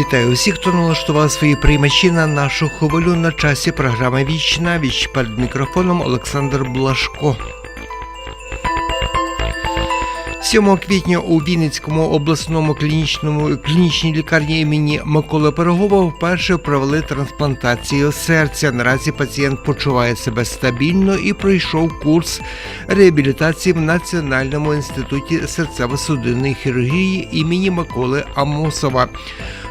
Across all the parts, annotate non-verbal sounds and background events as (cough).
Вітаю усіх, хто налаштував свої приймачі на нашу хвилю на часі програми Віч на віч перед мікрофоном Олександр Блашко. 7 квітня у Вінницькому обласному клінічному клінічній лікарні імені Миколи Пирогова вперше провели трансплантацію серця. Наразі пацієнт почуває себе стабільно і пройшов курс реабілітації в Національному інституті серцево-судинної хірургії імені Миколи Амосова.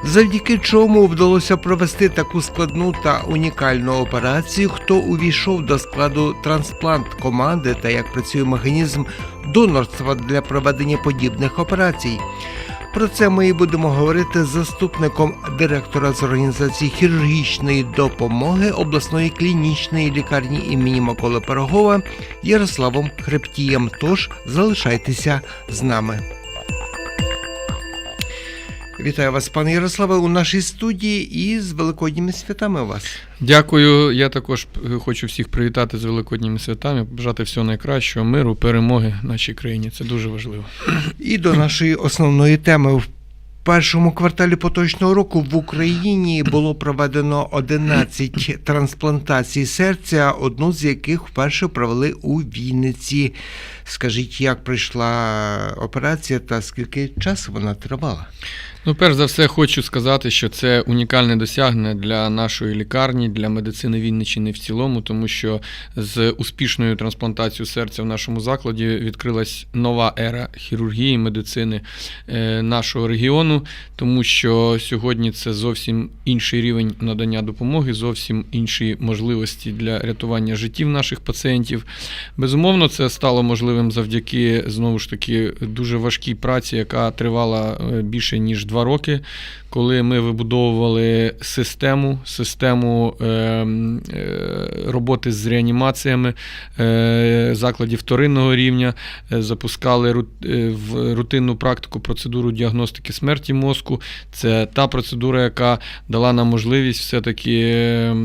Завдяки чому вдалося провести таку складну та унікальну операцію, хто увійшов до складу трансплант команди та як працює механізм донорства для проведення подібних операцій. Про це ми і будемо говорити з заступником директора з організації хірургічної допомоги обласної клінічної лікарні імені Миколи Пирогова Ярославом Хрептієм. Тож залишайтеся з нами. Вітаю вас, пане Ярославе, у нашій студії і з великодніми святами вас. Дякую. Я також е, хочу всіх привітати з великодніми святами, побажати всього найкращого, миру, перемоги нашій країні. Це дуже важливо. І до нашої основної теми. В першому кварталі поточного року в Україні було проведено 11 трансплантацій серця, одну з яких вперше провели у Вінниці. Скажіть, як пройшла операція та скільки часу вона тривала? Ну, перш за все, хочу сказати, що це унікальне досягнення для нашої лікарні, для медицини Вінниччини в цілому, тому що з успішною трансплантацією серця в нашому закладі відкрилась нова ера хірургії, медицини е, нашого регіону, тому що сьогодні це зовсім інший рівень надання допомоги, зовсім інші можливості для рятування життів наших пацієнтів. Безумовно, це стало можливим завдяки знову ж таки дуже важкій праці, яка тривала е, більше ніж два роки, коли ми вибудовували систему, систему е, е, роботи з реанімаціями закладів вторинного рівня, запускали в рутинну практику процедуру діагностики смерті мозку. Це та процедура, яка дала нам можливість все-таки.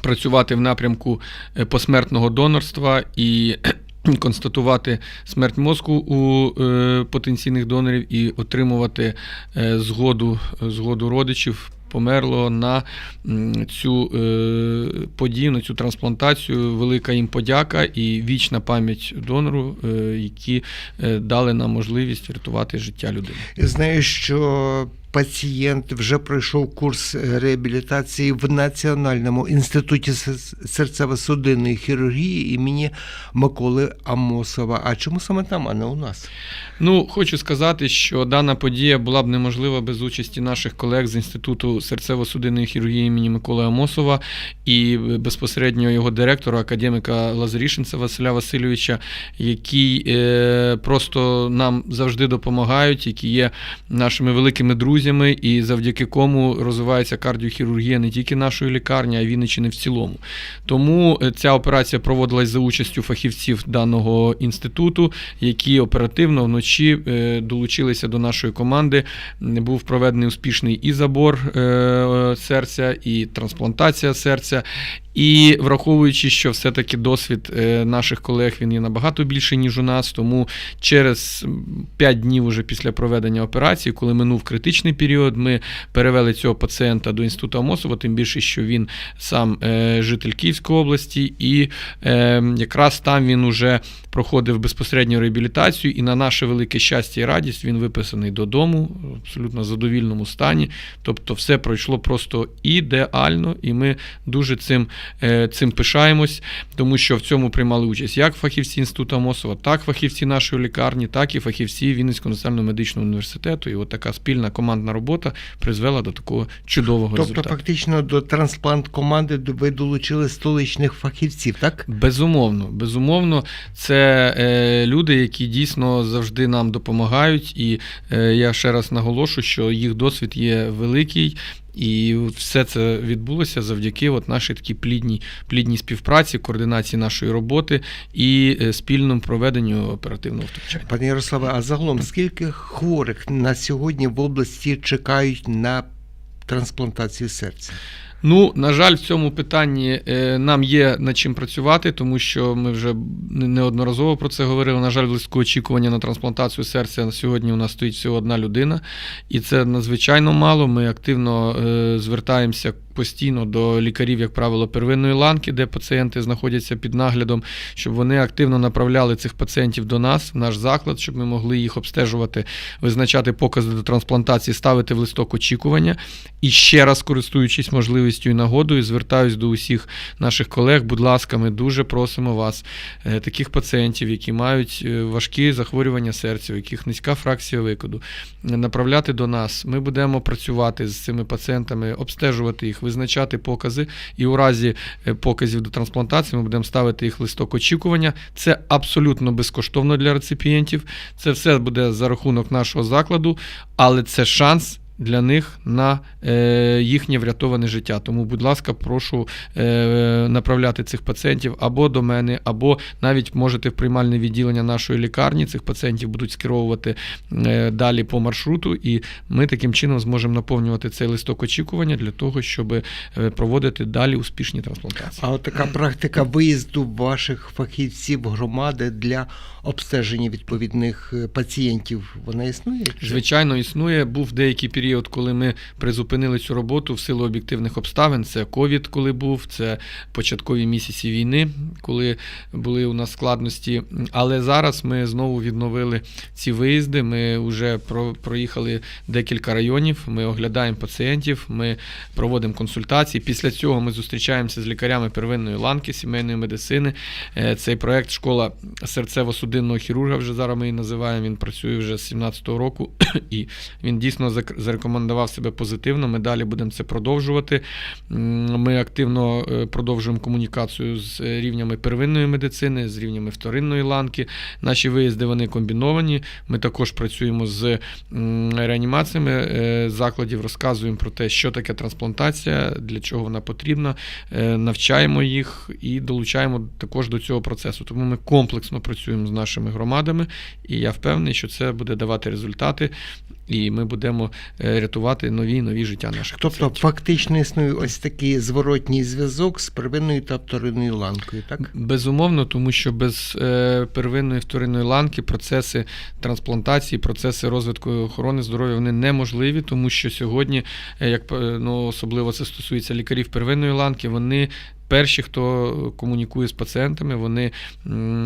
Працювати в напрямку посмертного донорства і констатувати смерть мозку у е, потенційних донорів і отримувати е, згоду, згоду родичів померлого на цю е, подію, на цю трансплантацію. Велика їм подяка і вічна пам'ять донору, які дали нам можливість врятувати життя людини. Знаю, що пацієнт вже пройшов курс реабілітації в Національному інституті серцево-судинної хірургії імені Миколи Амосова. А чому саме там, а не у нас? Ну, хочу сказати, що дана подія була б неможлива без участі наших колег з Інституту серцево-судинної хірургії імені Миколи Амосова і безпосередньо його директора, академіка Лазарішинця Василя Васильовича, які е, просто нам завжди допомагають, які є нашими великими друзями, і завдяки кому розвивається кардіохірургія не тільки нашої лікарні, а й Вінниччини в цілому. Тому е, ця операція проводилась за участю фахівців даного інституту, які оперативно вночі е, долучилися до нашої команди. Був проведений успішний і забор е, серця, і трансплантація серця. І враховуючи, що все-таки досвід е, наших колег він є набагато більший, ніж у нас, тому через 5 днів уже після проведення операції, коли минув критичний період, ми перевели цього пацієнта до інституту Амосова, тим більше, що він сам е, житель Київської області, і е, якраз там він уже проходив безпосередньо реабілітацію, і на наше велике щастя і радість він виписаний додому в абсолютно задовільному стані. Тобто, все пройшло просто ідеально, і ми дуже цим, цим пишаємось, тому що в цьому приймали участь як фахівці інституту Амосова, так фахівці нашої лікарні, так і фахівці Вінницького національного медичного університету. І от така спільна командна робота призвела до такого чудового Тобто, результату. фактично до трансплант команди ви долучили столичних фахівців, так? Безумовно, безумовно, це е, люди, які дійсно завжди нам допомагають, і е, я ще раз наголошу, що їх досвід є великий. І все це відбулося завдяки от нашій такій плідній, плідній співпраці, координації нашої роботи і е, спільному проведенню оперативного втручання. Пане Ярославе, а загалом скільки хворих на сьогодні в області чекають на трансплантацію серця? Ну, на жаль, в цьому питанні е, нам є над чим працювати, тому що ми вже неодноразово про це говорили. На жаль, близько очікування на трансплантацію серця на сьогодні у нас стоїть всього одна людина, і це надзвичайно мало. Ми активно е, звертаємося постійно до лікарів, як правило, первинної ланки, де пацієнти знаходяться під наглядом, щоб вони активно направляли цих пацієнтів до нас, в наш заклад, щоб ми могли їх обстежувати, визначати покази до трансплантації, ставити в листок очікування. І ще раз, користуючись можливістю і нагодою, звертаюсь до усіх наших колег. Будь ласка, ми дуже просимо вас, е, таких пацієнтів, які мають е, важкі захворювання серця, у яких низька фракція викиду, направляти до нас. Ми будемо працювати з цими пацієнтами, обстежувати їх, визначати покази. І у разі е, показів до трансплантації ми будемо ставити їх листок очікування. Це абсолютно безкоштовно для реципієнтів. Це все буде за рахунок нашого закладу, але це шанс. Для них на е, їхнє врятоване життя. Тому, будь ласка, прошу е, направляти цих пацієнтів або до мене, або навіть можете в приймальне відділення нашої лікарні. Цих пацієнтів будуть скеровувати е, далі по маршруту, і ми таким чином зможемо наповнювати цей листок очікування для того, щоб проводити далі успішні трансплантації. А от така практика виїзду ваших фахівців громади для обстеження відповідних пацієнтів, вона існує? Звичайно, існує. Був деякий період, коли ми призупинили цю роботу в силу об'єктивних обставин. Це ковід, коли був, це початкові місяці війни, коли були у нас складності. Але зараз ми знову відновили ці виїзди. Ми вже проїхали декілька районів. Ми оглядаємо пацієнтів, ми проводимо консультації. Після цього ми зустрічаємося з лікарями первинної ланки сімейної медицини. Е, Цей проект школа серцево-судинного хірурга вже зараз ми її називаємо. Він працює вже з 17-го року, (coughs) і він дійсно зак- зарекомендував себе позитивно. Ми далі будемо це продовжувати. Ми активно е, продовжуємо комунікацію з е, рівнями первинної медицини, з рівнями вторинної ланки. Наші виїзди вони комбіновані. Ми також працюємо з реанімаціями е, закладів, розказуємо про те, що таке трансплантація, для чого вона потрібна, навчаємо їх і долучаємо також до цього процесу. Тому ми комплексно працюємо з нашими громадами, і я впевнений, що це буде давати результати, і ми будемо е, рятувати нові і нові життя наших Тобто пацієнтів. фактично існує ось такий зворотній зв'язок з первинною та вторинною ланкою, так? Безумовно, тому що без е, первинної вторинної ланки процеси трансплантації, процеси розвитку охорони здоров'я вони неможливі, тому що сьогодні, е, як ну, особливо це стосується лікарів первинної ланки, вони. Перші, хто комунікує з пацієнтами, вони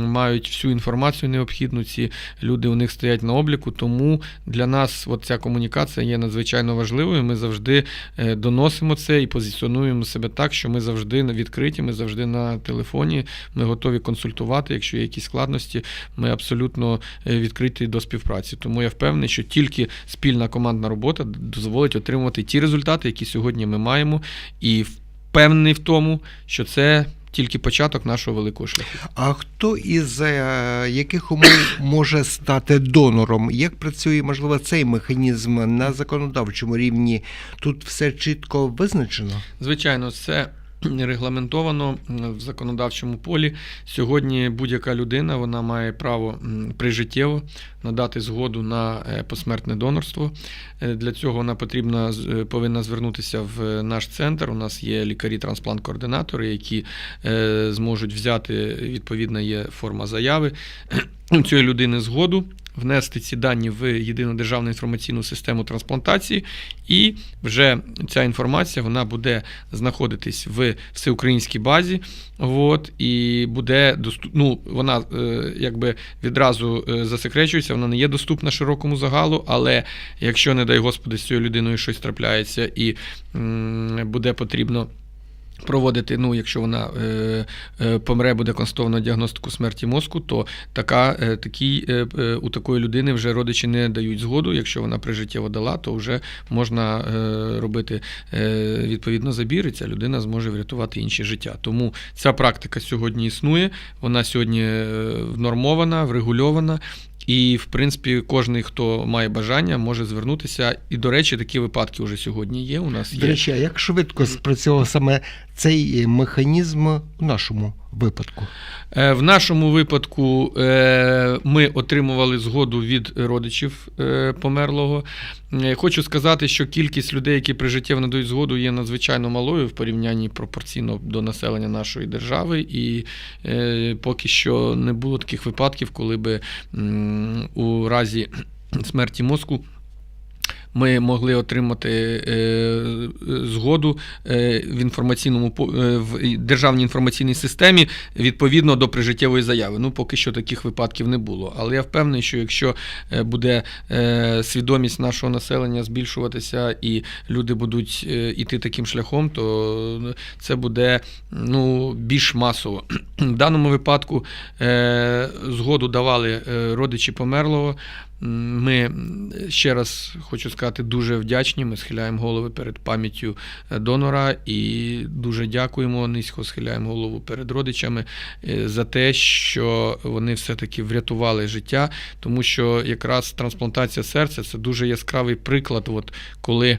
мають всю інформацію необхідну. Ці люди у них стоять на обліку. Тому для нас от ця комунікація є надзвичайно важливою. Ми завжди е, доносимо це і позиціонуємо себе так, що ми завжди відкриті, ми завжди на телефоні. Ми готові консультувати. Якщо є якісь складності, ми абсолютно е, відкриті до співпраці. Тому я впевнений, що тільки спільна командна робота дозволить отримувати ті результати, які сьогодні ми маємо, і впевнений в тому, що це тільки початок нашого великого шляху. А хто із е, яких умов може стати донором? Як працює, можливо, цей механізм на законодавчому рівні? Тут все чітко визначено? Звичайно, це (clears throat) регламентовано в законодавчому полі. Сьогодні будь-яка людина вона має право прижиттєво надати згоду на е, посмертне донорство. Е, Для цього вона потрібна е, повинна звернутися в е, наш центр. У нас є лікарі-трансплант-координатори, які е, зможуть взяти відповідна є форма заяви (clears throat) цієї людини згоду. Внести ці дані в єдину державну інформаційну систему трансплантації, і вже ця інформація вона буде знаходитись в всеукраїнській базі. От, і буде ну, вона е, якби відразу е, засекречується, вона не є доступна широкому загалу, але якщо, не дай Господи, з цією людиною щось трапляється і буде потрібно. Проводити, ну, якщо вона е, е, помре, буде констатовано діагностику смерті мозку, то така, е, такий, е, е, у такої людини вже родичі не дають згоду. Якщо вона прижиттєво дала, то вже можна е, робити е, відповідно забір, і ця людина зможе врятувати інші життя. Тому ця практика сьогодні існує, вона сьогодні е, внормована, врегульована. І, в принципі, кожен, хто має бажання, може звернутися. І, до речі, такі випадки вже сьогодні є. У нас є. До речі, а як швидко спрацьовував саме цей е, механізм у нашому випадку? Е, В нашому випадку е, ми отримували згоду від родичів е, померлого. Хочу сказати, що кількість людей, які прижиттєво надають згоду, є надзвичайно малою в порівнянні пропорційно до населення нашої держави, і поки що не було таких випадків, коли би у разі смерті мозку. Ми могли отримати е, згоду е, в інформаційному е, в державній інформаційній системі відповідно до прижиттєвої заяви. Ну, поки що таких випадків не було. Але я впевнений, що якщо е, буде е, свідомість нашого населення збільшуватися і люди будуть е, іти таким шляхом, то це буде ну, більш масово. (clears throat) В даному випадку е, згоду давали е, родичі померлого. Ми ще раз хочу сказати, дуже вдячні. Ми схиляємо голови перед пам'яттю е, донора і дуже дякуємо, низько схиляємо голову перед родичами е, за те, що вони все-таки врятували життя, тому що якраз трансплантація серця це дуже яскравий приклад, от, коли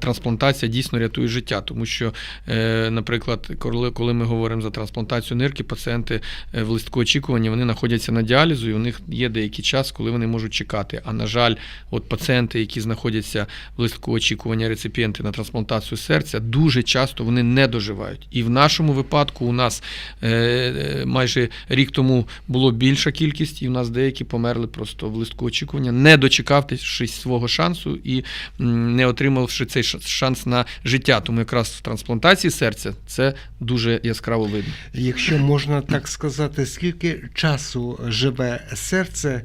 трансплантація дійсно рятує життя. Тому що, е, наприклад, коли, ми говоримо за трансплантацію нирки, пацієнти в листку очікування вони знаходяться на діалізу, і у них є деякий час, коли вони можуть чекати. А на жаль, от пацієнти, які знаходяться в листку очікування реципієнти на трансплантацію серця, дуже часто вони не доживають. І в нашому випадку у нас е, е, майже рік тому було більша кількість, і в нас деякі померли просто в листку очікування, не дочекавшись свого шансу і не отримавши цей шанс на життя. Тому якраз в трансплантації серця це дуже яскраво видно. Якщо можна так сказати, скільки часу живе серце,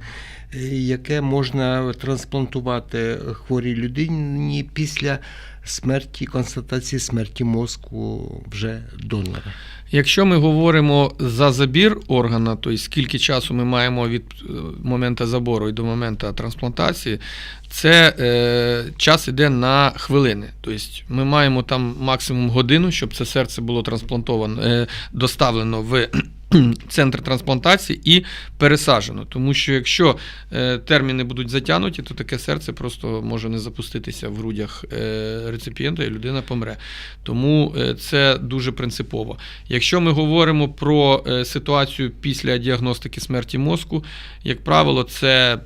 яке можна трансплантувати хворій людині після смерті, констатації смерті мозку вже донора? Якщо ми говоримо за забір органа, то скільки часу ми маємо від е, моменту забору і до моменту трансплантації, це е, час іде на хвилини. Тобто ми маємо там максимум годину, щоб це серце було трансплантовано, е, доставлено в (clears throat) центр трансплантації і пересаджено. Тому що якщо е, терміни будуть затягнуті, то таке серце просто може не запуститися в грудях е, реципієнта і людина помре. Тому е, це дуже принципово. Якщо ми говоримо про ситуацію після діагностики смерті мозку, як правило, це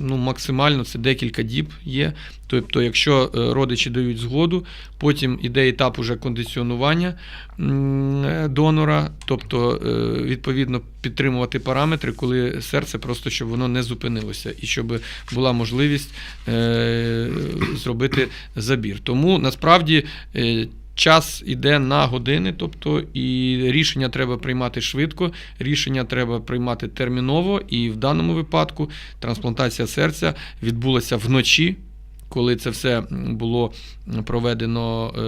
ну, максимально це декілька діб є. Тобто, якщо е, родичі дають згоду, потім іде етап уже кондиціонування е, донора, тобто е, відповідно підтримувати параметри, коли серце просто щоб воно не зупинилося і щоб була можливість зробити забір. Тому насправді. Час іде на години, тобто і рішення треба приймати швидко, рішення треба приймати терміново, і в даному випадку трансплантація серця відбулася вночі. Коли це все було проведено е,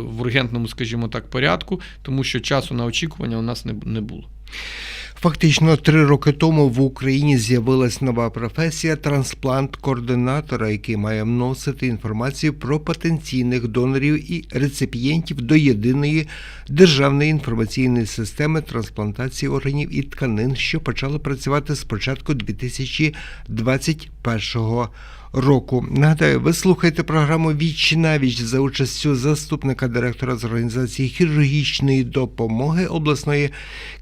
в ургентному, скажімо так, порядку, тому що часу на очікування у нас не було. Фактично, три роки тому в Україні з'явилась нова професія трансплант-координатора, який має вносити інформацію про потенційних донорів і реципієнтів до єдиної державної інформаційної системи трансплантації органів і тканин, що почала працювати з початку 2021 року. Нагадаю, ви слухаєте програму Віч на віч за участю заступника директора з організації хірургічної допомоги обласної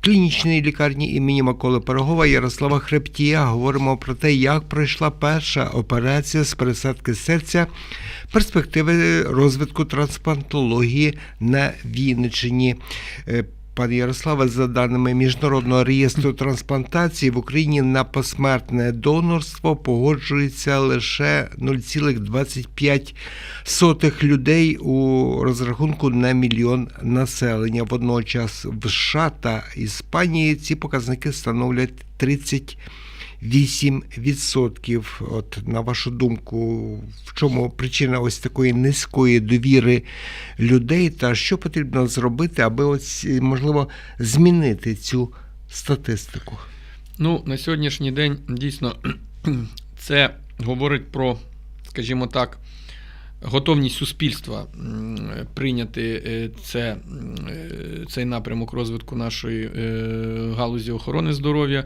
клінічної лікарні імені Миколи Пирогова Ярослава Хребтія. Говоримо про те, як пройшла перша операція з пересадки серця, перспективи розвитку трансплантології на Вінниччині. Пане Ярославе, за даними Міжнародного реєстру трансплантації в Україні на посмертне донорство погоджується лише 0,25 людей у розрахунку на мільйон населення. Водночас в США та Іспанії ці показники становлять 30 8%. От на вашу думку, в чому причина ось такої низької довіри людей, та що потрібно зробити, аби ось можливо змінити цю статистику? Ну, на сьогоднішній день дійсно (clears throat) це говорить про, скажімо так, готовність суспільства прийняти е, це, е, цей напрямок розвитку нашої е, галузі охорони здоров'я.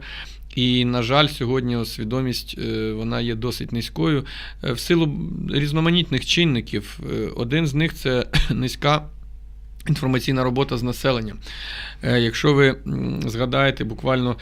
І, на жаль, сьогодні свідомість вона є досить низькою в силу різноманітних чинників. Один з них це (coughs) низька Інформаційна робота з населенням. Якщо ви згадаєте, буквально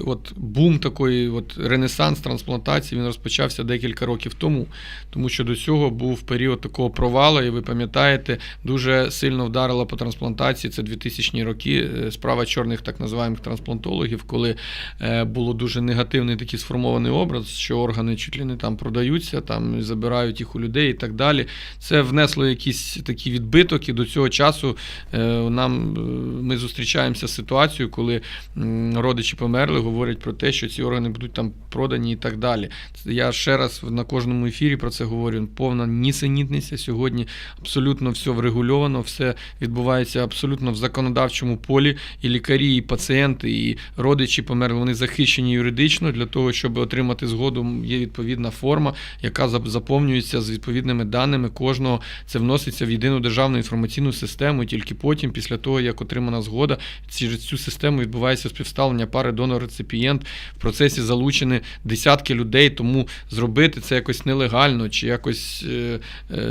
от бум такої, от ренесанс трансплантації, він розпочався декілька років тому, тому що до цього був період такого провалу, і ви пам'ятаєте, дуже сильно вдарила по трансплантації. Це 2000-ні роки. е, Справа чорних так називаємих трансплантологів, коли е, було дуже негативний такий сформований образ, що органи чуть ли не там продаються, там забирають їх у людей і так далі. Це внесло якийсь такий відбиток, і до цього часу е, нам ми зустрічаємося з ситуацією, коли родичі померли, говорять про те, що ці органи будуть там продані і так далі. Я ще раз на кожному ефірі про це говорю. Повна нісенітниця сьогодні. Абсолютно все врегульовано, все відбувається абсолютно в законодавчому полі. І лікарі, і пацієнти, і родичі померли. Вони захищені юридично для того, щоб отримати згоду. Є відповідна форма, яка зап- заповнюється з відповідними даними кожного. Це вноситься в єдину державну інформаційну систему. І тільки потім, після того як отримана згода, через цю систему відбувається співставлення пари донор-реципієнт. В процесі залучені десятки людей, тому зробити це якось нелегально чи якось е, е,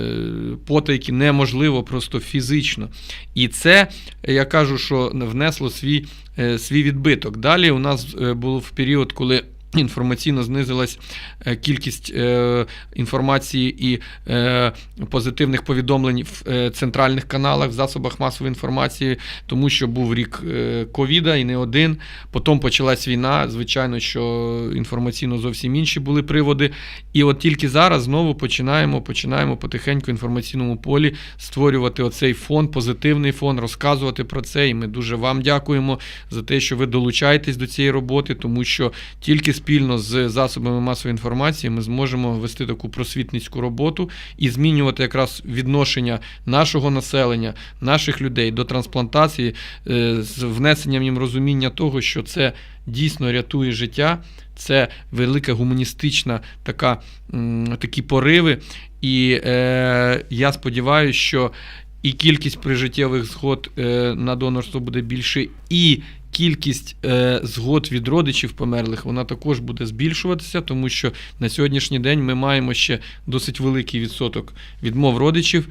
потайки неможливо просто фізично. І це я кажу, що внесло свій, е, свій відбиток. Далі у нас був період, коли. Інформаційно знизилась е, кількість е, інформації і е, позитивних повідомлень в центральних каналах, в засобах масової інформації, тому що був рік ковіда і не один. Потім почалась війна. Звичайно, що інформаційно зовсім інші були приводи. І от тільки зараз знову починаємо, починаємо потихеньку інформаційному полі створювати оцей фон, позитивний фон, розказувати про це. І ми дуже вам дякуємо за те, що ви долучаєтесь до цієї роботи, тому що тільки спільно з засобами масової інформації ми зможемо вести таку просвітницьку роботу і змінювати якраз відношення нашого населення, наших людей до трансплантації е, з внесенням їм розуміння того, що це дійсно рятує життя. Це велика гуманістична така, такі пориви. І е, я сподіваюся, що і кількість прижиттєвих згод е, на донорство буде більше, і кількість е, згод від родичів померлих вона також буде збільшуватися, тому що на сьогоднішній день ми маємо ще досить великий відсоток відмов родичів.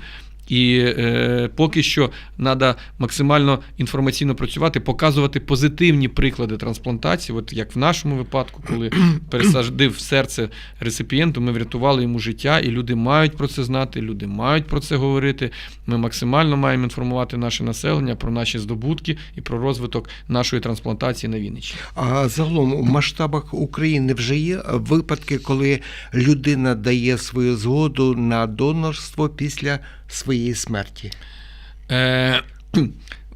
І е, поки що треба максимально інформаційно працювати, показувати позитивні приклади трансплантації. От як в нашому випадку, коли (clears throat) пересадив серце реципієнту, ми врятували йому життя, і люди мають про це знати, люди мають про це говорити. Ми максимально маємо інформувати наше населення про наші здобутки і про розвиток нашої трансплантації на Вінниччині. А загалом у масштабах України вже є випадки, коли людина дає свою згоду на донорство після своєї смерті. Е,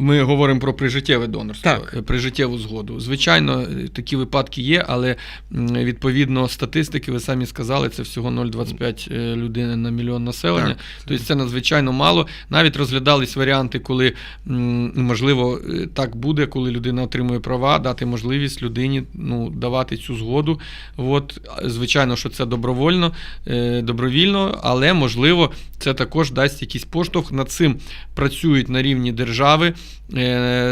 Ми говоримо про прижиттєве донорство, Так. е, прижиттєву згоду. Звичайно, е, такі випадки є, але відповідно статистики, ви самі сказали, це всього 0,25 е, людини на мільйон населення. Так. Тобто це надзвичайно мало. Навіть розглядались варіанти, коли можливо так буде, коли людина отримує права, дати можливість людині ну, давати цю згоду. От, звичайно, що це добровольно, добровільно, але можливо це також дасть якийсь поштовх. Над цим працюють на рівні держави,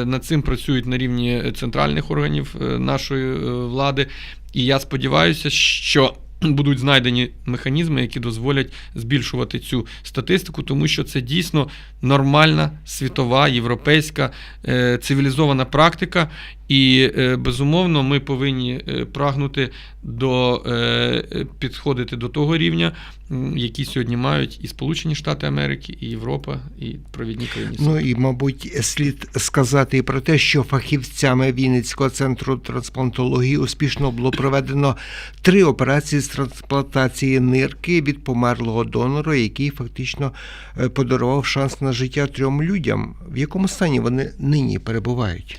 над цим працюють на рівні центральних органів е, нашої е, влади. І я сподіваюся, що. Будуть знайдені механізми, які дозволять збільшувати цю статистику, тому що це дійсно нормальна світова, європейська е, цивілізована практика. І е, безумовно, ми повинні е, прагнути до е, підходити до того рівня, який сьогодні мають і Сполучені Штати Америки, і Європа, і провідні країни. Ну і, мабуть, слід сказати і про те, що фахівцями Вінницького центру трансплантології успішно було проведено три операції з трансплантації нирки від померлого донора, який фактично подарував шанс на життя трьом людям. В якому стані вони нині перебувають?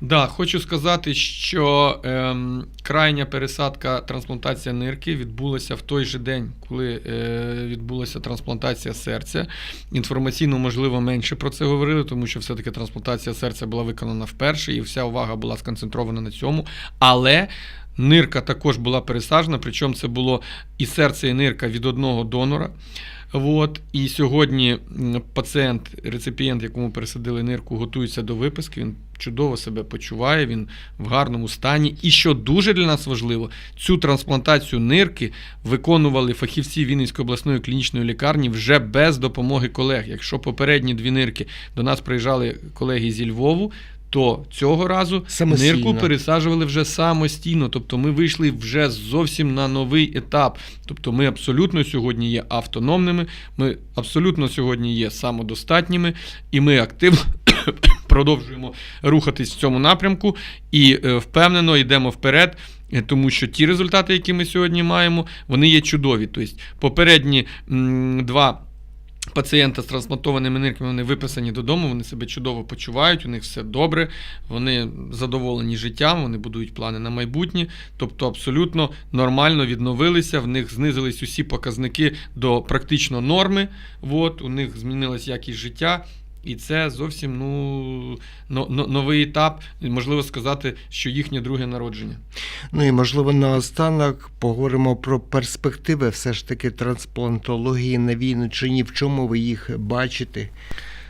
Да, хочу сказати, що ем, крайня пересадка трансплантація нирки відбулася в той же день, коли е, відбулася трансплантація серця. Інформаційно, можливо, менше про це говорили, тому що все-таки трансплантація серця була виконана вперше, і вся увага була сконцентрована на цьому. Але нирка також була пересаджена, причому це було і серце, і нирка від одного донора. От, і сьогодні пацієнт, реципієнт, якому пересадили нирку, готується до виписки. Він чудово себе почуває, він в гарному стані. І що дуже для нас важливо, цю трансплантацію нирки виконували фахівці Вінницької обласної клінічної лікарні вже без допомоги колег. Якщо попередні дві нирки до нас приїжджали колеги зі Львову. То цього разу Самостійно. нирку пересаджували вже самостійно. Тобто ми вийшли вже зовсім на новий етап. Тобто ми абсолютно сьогодні є автономними, ми абсолютно сьогодні є самодостатніми, і ми активно (coughs) продовжуємо рухатись в цьому напрямку і е, впевнено йдемо вперед. е, Тому що ті результати, які ми сьогодні маємо, вони є чудові. Тобто, попередні два пацієнта з трансплантованими нирками вони виписані додому, вони себе чудово почувають, у них все добре, вони задоволені життям, вони будують плани на майбутнє. Тобто абсолютно нормально відновилися, в них знизились усі показники до практично норми. От, у них змінилась якість життя. І це зовсім ну, но- но- новий етап, можливо сказати, що їхнє друге народження. Ну і можливо наостанок поговоримо про перспективи все ж таки трансплантології на Вінниччині. В чому ви їх бачите?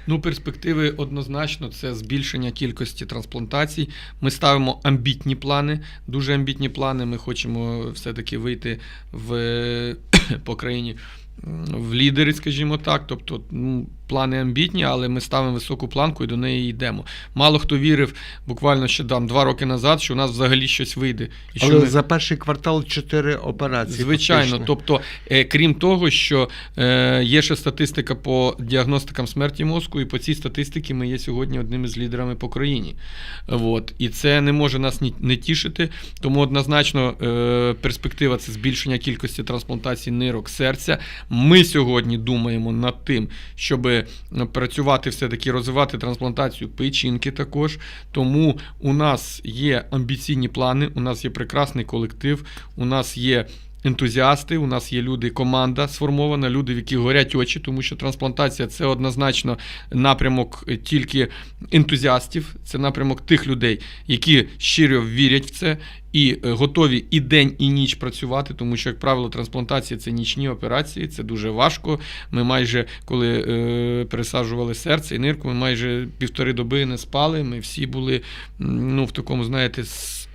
Ну, перспективи однозначно це збільшення кількості трансплантацій. Ми ставимо амбітні плани, дуже амбітні плани. Ми хочемо все-таки вийти в (coughs) по країні в лідери, скажімо так. Тобто, ну, плани амбітні, але ми ставимо високу планку і до неї йдемо. Мало хто вірив буквально ще там два роки назад, що у нас взагалі щось вийде. І що Але ми- за перший квартал чотири операції. Звичайно, фактично. тобто, е, крім того, що е, є ще статистика по діагностикам смерті мозку, і по цій статистиці ми є сьогодні одними з лідерами по країні. От. І це не може нас ні- не тішити. Тому однозначно е, перспектива це збільшення кількості трансплантацій нирок серця. Ми сьогодні думаємо над тим, щоб працювати все-таки розвивати трансплантацію печінки також. Тому у нас є амбіційні плани, у нас є прекрасний колектив, у нас є. Ентузіасти, у нас є люди, команда сформована, люди, в яких горять очі, тому що трансплантація це однозначно напрямок е, тільки ентузіастів, це напрямок тих людей, які щиро вірять в це і е, готові і день, і ніч працювати, тому що, як правило, трансплантація це нічні операції, це дуже важко. Ми майже, коли е, пересаджували серце і нирку, ми майже півтори доби не спали. Ми всі були ну, в такому, знаєте, з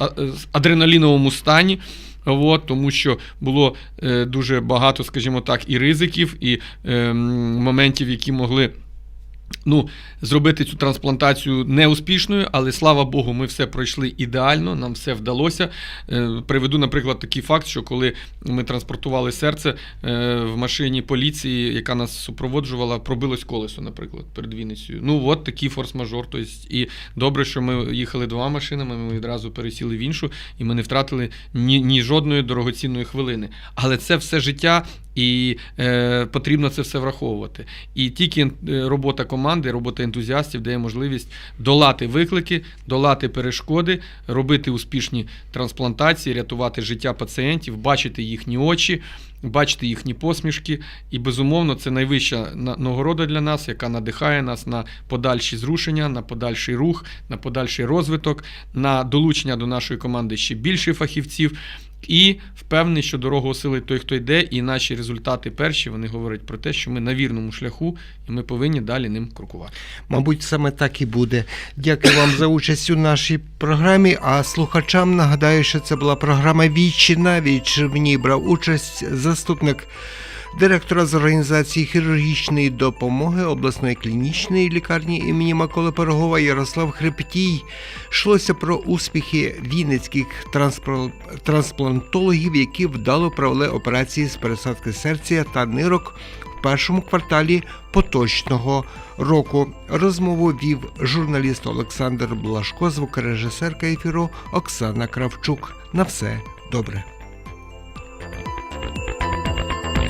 адреналіновому стані. От, тому що було е, дуже багато, скажімо так, і ризиків, і е, моментів, які могли ну, зробити цю трансплантацію неуспішною, але слава Богу, ми все пройшли ідеально, нам все вдалося. Е, Приведу, наприклад, такий факт, що коли ми транспортували серце е, в машині поліції, яка нас супроводжувала, пробилось колесо, наприклад, перед Вінницею. Ну, от такий форс-мажор. Тобто, і добре, що ми їхали двома машинами, ми відразу пересіли в іншу, і ми не втратили ні, ні жодної дорогоцінної хвилини. Але це все життя. І е, потрібно це все враховувати. І тільки е, робота команди, робота ентузіастів дає можливість долати виклики, долати перешкоди, робити успішні трансплантації, рятувати життя пацієнтів, бачити їхні очі, бачити їхні посмішки. І безумовно, це найвища на- нагорода для нас, яка надихає нас на подальші зрушення, на подальший рух, на подальший розвиток, на долучення до нашої команди ще більше фахівців. І впевнений, що дорогу осилить той, хто йде, і наші результати перші вони говорять про те, що ми на вірному шляху, і ми повинні далі ним крокувати. Мабуть, саме так і буде. Дякую вам за участь у нашій програмі. А слухачам нагадаю, що це була програма Вічі на віч. В ній брав участь заступник директора з організації хірургічної допомоги обласної клінічної лікарні імені Миколи Пирогова Ярослав Хребтій. Йшлося про успіхи вінницьких трансплантологів, які вдало провели операції з пересадки серця та нирок в першому кварталі поточного року. Розмову вів журналіст Олександр Блашко, звукорежисерка ефіру Оксана Кравчук. На все добре.